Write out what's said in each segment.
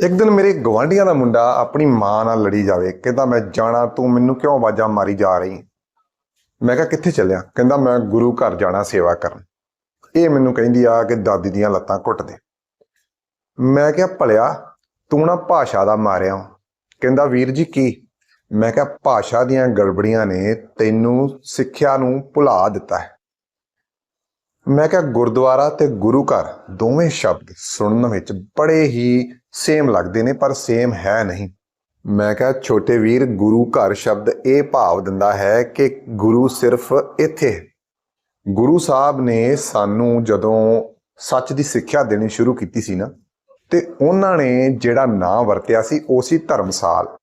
ਇੱਕ ਦਿਨ ਮੇਰੇ ਗਵਾਂਢੀਆਂ ਦਾ ਮੁੰਡਾ ਆਪਣੀ ਮਾਂ ਨਾਲ ਲੜੀ ਜਾਵੇ, ਕਹਿੰਦਾ, ਮੈਂ ਜਾਣਾ, ਤੂੰ ਮੈਨੂੰ ਕਿਉਂ ਆਵਾਜ਼ਾਂ ਮਾਰੀ ਜਾ ਰਹੀ? ਮੈਂ ਕਿਹਾ, ਕਿੱਥੇ ਚੱਲਿਆ? ਕਹਿੰਦਾ, ਮੈਂ ਗੁਰੂ ਘਰ ਜਾਣਾ ਸੇਵਾ ਕਰਨ। ਇਹ ਮੈਨੂੰ ਕਹਿੰਦੀ ਆ ਕਿ ਦਾਦੀ ਦੀਆਂ ਲੱਤਾਂ ਘੁੱਟ ਦੇ। ਮੈਂ ਕਿਹਾ, ਭਲਿਆ, ਤੂੰ ਨਾ ਭਾਸ਼ਾ ਦਾ ਮਾਰਿਆ ਕਹਿੰਦਾ, ਵੀਰ ਜੀ, ਕੀ? ਮੈਂ ਕਿਹਾ, ਭਾਸ਼ਾ ਦੀਆਂ ਗੜਬੜੀਆਂ ਨੇ ਤੈਨੂੰ ਸਿੱਖਿਆ ਨੂੰ ਭੁਲਾ ਦਿੱਤਾ ਹੈ। ਮੈਂ ਕਿਹਾ ਗੁਰਦੁਆਰਾ ਤੇ ਗੁਰੂ ਘਰ ਦੋਵੇਂ ਸ਼ਬਦ ਸੁਣਨ ਵਿੱਚ ਬੜੇ ਹੀ ਸੇਮ ਲੱਗਦੇ ਨੇ, ਪਰ ਸੇਮ ਹੈ ਨਹੀਂ। ਮੈਂ ਕਿਹਾ, ਛੋਟੇ ਵੀਰ, ਗੁਰੂ ਘਰ ਸ਼ਬਦ ਇਹ ਭਾਵ ਦਿੰਦਾ ਹੈ ਕਿ ਗੁਰੂ ਸਿਰਫ ਇੱਥੇ ਗੁਰੂ ਸਾਹਿਬ ਨੇ ਸਾਨੂੰ ਜਦੋਂ ਸੱਚ ਦੀ ਸਿੱਖਿਆ ਦੇਣੀ ਸ਼ੁਰੂ ਕੀਤੀ ਸੀ ਨਾ, ਤੇ ਉਹਨਾਂ ਨੇ ਜਿਹੜਾ ਨਾਂ ਵਰਤਿਆ ਸੀ, ਉਹ ਸੀ ਧਰਮਸਾਲ,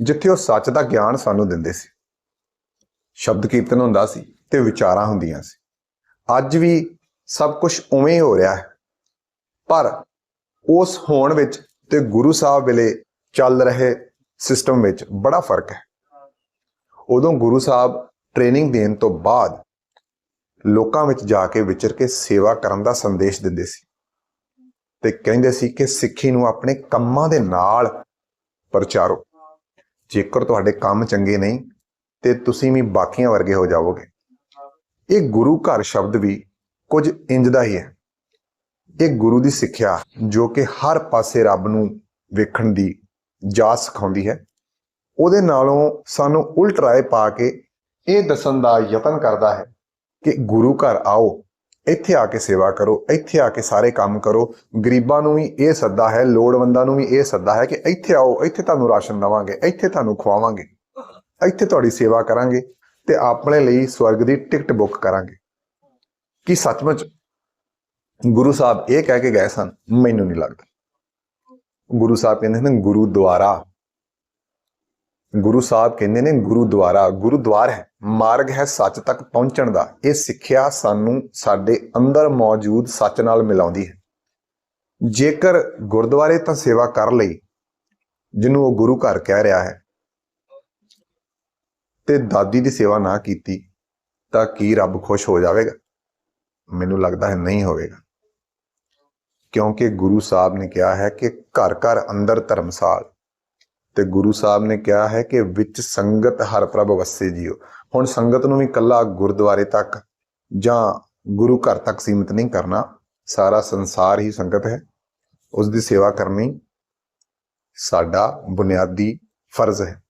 ਜਿੱਥੇ ਉਹ ਸੱਚ ਦਾ ਗਿਆਨ ਸਾਨੂੰ ਦਿੰਦੇ ਸੀ। ਸ਼ਬਦ ਕੀਰਤਨ ਹੁੰਦਾ ਸੀ ਤੇ ਵਿਚਾਰਾਂ ਹੁੰਦੀਆਂ ਸੀ। ਅੱਜ ਵੀ ਸਭ ਕੁਝ ਉਵੇਂ ਹੀ ਹੋ ਰਿਹਾ ਹੈ। ਪਰ ਉਸ ਹੋਣ ਵਿੱਚ ਤੇ ਗੁਰੂ ਸਾਹਿਬ ਵੇਲੇ ਚੱਲ ਰਹੇ ਸਿਸਟਮ ਵਿੱਚ ਬੜਾ ਫ਼ਰਕ ਹੈ। ਉਦੋਂ ਗੁਰੂ ਸਾਹਿਬ ਟ੍ਰੇਨਿੰਗ ਦੇਣ ਤੋਂ ਬਾਅਦ ਲੋਕਾਂ ਵਿੱਚ ਜਾ ਕੇ ਵਿਚਰ ਕੇ ਸੇਵਾ ਕਰਨ ਦਾ ਸੰਦੇਸ਼ ਦਿੰਦੇ ਸੀ। ਤੇ ਕਹਿੰਦੇ ਸੀ ਕਿ ਸਿੱਖੀ ਨੂੰ ਆਪਣੇ ਕੰਮਾਂ ਦੇ ਨਾਲ ਪ੍ਰਚਾਰੋ। ਜੇਕਰ ਤੁਹਾਡੇ ਕੰਮ ਚੰਗੇ ਨਹੀਂ ਤੇ ਤੁਸੀਂ ਵੀ ਬਾਕੀਆਂ ਵਰਗੇ ਹੋ ਜਾਵੋਗੇ। ਇਹ ਗੁਰੂ ਘਰ ਸ਼ਬਦ ਵੀ ਕੁਝ ਇੰਜ ਦਾ ਹੀ ਹੈ। ਇਹ ਗੁਰੂ ਦੀ ਸਿੱਖਿਆ ਜੋ ਕਿ ਹਰ ਪਾਸੇ ਰੱਬ ਨੂੰ ਵੇਖਣ ਦੀ ਜਾਚ ਸਿਖਾਉਂਦੀ ਹੈ। ਉਹਦੇ ਨਾਲੋਂ ਸਾਨੂੰ ਉਲਟ ਰਾਏ ਪਾ ਕੇ ਇਹ ਦੱਸਣ ਦਾ ਯਤਨ ਕਰਦਾ ਹੈ ਕਿ ਗੁਰੂ ਘਰ ਆਓ, ਇੱਥੇ ਆ ਕੇ ਸੇਵਾ ਕਰੋ, ਇੱਥੇ ਆ ਕੇ ਸਾਰੇ ਕੰਮ ਕਰੋ। ਗਰੀਬਾਂ ਨੂੰ ਵੀ ਇਹ ਸੱਦਾ ਹੈ, ਲੋੜਵੰਦਾਂ ਨੂੰ ਵੀ ਇਹ ਸੱਦਾ ਹੈ ਕਿ ਇੱਥੇ ਆਓ, ਇੱਥੇ ਤੁਹਾਨੂੰ ਰਾਸ਼ਨ ਦਵਾਂਗੇ, ਇੱਥੇ ਤੁਹਾਨੂੰ ਖਵਾਵਾਂਗੇ, ਇੱਥੇ ਤੁਹਾਡੀ ਸੇਵਾ ਕਰਾਂਗੇ। ਤੇ ਆਪਣੇ ਲਈ ਸਵਰਗ ਦੀ ਟਿਕਟ ਬੁੱਕ ਕਰਾਂਗੇ। ਕੀ ਸੱਚਮੁੱਚ ਗੁਰੂ ਸਾਹਿਬ ਇਹ ਕਹਿ ਕੇ ਗਏ ਸਨ, ਮੈਨੂੰ ਨਹੀਂ ਲੱਗਦਾ। ਗੁਰੂ ਸਾਹਿਬ ਕਹਿੰਦੇ ਨੇ ਗੁਰੂਦੁਆਰਾ। ਗੁਰੂ ਸਾਹਿਬ ਕਹਿੰਦੇ ਨੇ, ਗੁਰੂਦੁਆਰਾ, ਗੁਰੂਦੁਆਰ ਹੈ, ਮਾਰਗ ਹੈ ਸੱਚ ਤੱਕ ਪਹੁੰਚਣ ਦਾ। ਇਹ ਸਿੱਖਿਆ ਸਾਨੂੰ ਸਾਡੇ ਅੰਦਰ ਮੌਜੂਦ ਸੱਚ ਨਾਲ ਮਿਲਾਉਂਦੀ ਹੈ। ਜੇਕਰ ਗੁਰਦੁਆਰੇ ਤਾਂ ਸੇਵਾ ਕਰ ਲਈ, ਜਿਹਨੂੰ ਉਹ ਗੁਰੂ ਘਰ ਕਹਿ ਰਿਹਾ ਹੈ ਤੇ ਦਾਦੀ ਦੀ ਸੇਵਾ ਨਾ ਕੀਤੀ ਤਾਂ ਕੀ ਰੱਬ ਖੁਸ਼ ਹੋ ਜਾਵੇਗਾ? ਮੈਨੂੰ ਲੱਗਦਾ ਹੈ ਨਹੀਂ ਹੋਵੇਗਾ। ਕਿਉਂਕਿ ਗੁਰੂ ਸਾਹਿਬ ਨੇ ਕਿਹਾ ਹੈ ਕਿ ਘਰ ਘਰ ਅੰਦਰ ਧਰਮਸਾਲ। ਤੇ ਗੁਰੂ ਸਾਹਿਬ ਨੇ ਕਿਹਾ ਹੈ ਕਿ ਵਿੱਚ ਸੰਗਤ ਹਰ ਪ੍ਰਭ ਵਸੇ ਜੀਓ। ਹੁਣ ਸੰਗਤ ਨੂੰ ਵੀ ਕੱਲਾ ਗੁਰਦੁਆਰੇ ਤੱਕ ਜਾਂ ਗੁਰੂ ਘਰ ਤੱਕ ਸੀਮਿਤ ਨਹੀਂ ਕਰਨਾ, ਸਾਰਾ ਸੰਸਾਰ ਹੀ ਸੰਗਤ ਹੈ। ਉਸ ਦੀ ਸੇਵਾ ਕਰਨੀ ਸਾਡਾ ਬੁਨਿਆਦੀ ਫਰਜ਼ ਹੈ।